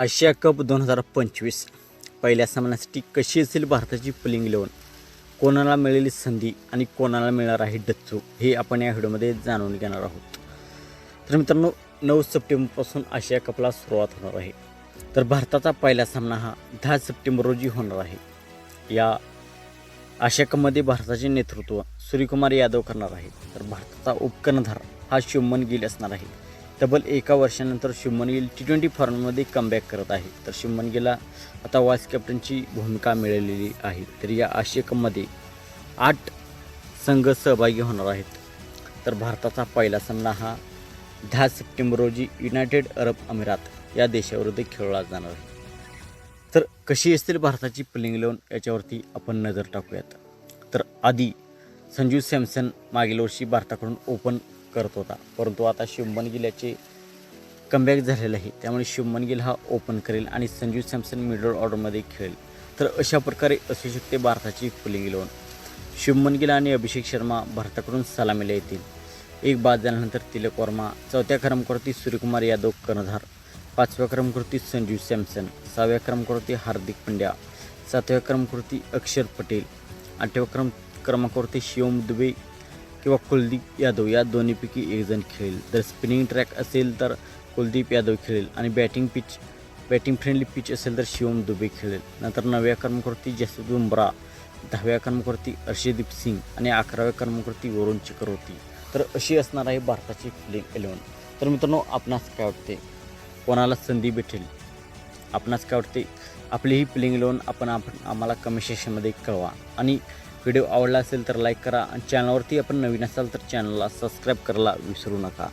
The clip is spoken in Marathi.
आशिया कप दोन हजार पंचवीस. पहिल्या सामन्यासाठी कशी असेल भारताची पुलिंग इलेवन कोणाला मिळेल संधी आणि कोणाला मिळणार आहे डच्चू? हे आपण या व्हिडिओमध्ये जाणून घेणार आहोत. तर मित्रांनो नऊ सप्टेंबरपासून आशिया कपला सुरुवात होणार आहे. तर भारताचा पहिला सामना हा दहा सप्टेंबर रोजी होणार आहे. या आशिया कपमध्ये भारताचे नेतृत्व सूर्यकुमार यादव करणार आहे. तर भारताचा उपकर्णधार हा शुभमन गिल असणार आहे. तब्बल एका वर्षानंतर शुभमन गिल टी ट्वेंटी फॉर्ममध्ये कमबॅक करत आहे. तर शुभमन गिलला आता वाईस कॅप्टनची भूमिका मिळालेली आहे. तर या आशिया कपमध्ये आठ संघ सहभागी होणार आहेत. तर भारताचा पहिला सामना हा दहा सप्टेंबर रोजी युनायटेड अरब अमिरात या देशाविरुद्ध खेळला जाणार आहे. तर कशी असतील भारताची प्लेइंग इलेवन याच्यावरती आपण नजर टाकूयात. तर आधी संजू सॅमसन मागील वर्षी भारताकडून ओपन करत होता. परंतु आता शुभमन गिल याचे कमबॅक झालेलं आहे. त्यामुळे शुभमन गिल हा ओपन करेल आणि संजू सॅमसन मिडल ऑर्डरमध्ये खेळेल. तर अशा प्रकारे असू शकते भारताची फुलिंग इलेवन शुभमन गिल आणि अभिषेक शर्मा भारताकडून सलामीला येतील. एक बाद झाल्यानंतर तिलक वर्मा चौथ्या क्रमांकावरती सूर्यकुमार यादव कर्णधार. पाचव्या क्रमांकावरती संजू सॅमसन सहाव्या क्रमांकावरती हार्दिक पंड्या सातव्या क्रमांकावरती अक्षर पटेल आठव्या क्रम क्रमांकावरती शिवम दुबे किंवा कुलदीप यादव. या दोन्हीपैकी एकजण खेळेल. जर स्पिनिंग ट्रॅक असेल तर कुलदीप यादव खेळेल आणि batting pitch batting friendly pitch असेल तर शिवम दुबे खेळेल. नंतर नवव्या क्रमांकावरती जसप्रीत बुमरा दहाव्या क्रमांकावरती अर्षदीप सिंग आणि अकराव्या क्रमांकावरती वरुण चक्रवर्ती. तर अशी असणार आहे भारताची प्लेइंग इलेवन तर मित्रांनो आपणास काय वाटते? कोणाला संधी भेटेल? आपणास काय वाटते? आपली ही प्लेइंग लोन आपण आपण आम्हाला कमेंट सेक्शनमध्ये कळवा. आणि व्हिडिओ आवडला असेल तर लाईक करा आणि चॅनलवरती आपण नवीन असाल तर चॅनलला सबस्क्राईब करायला विसरू नका.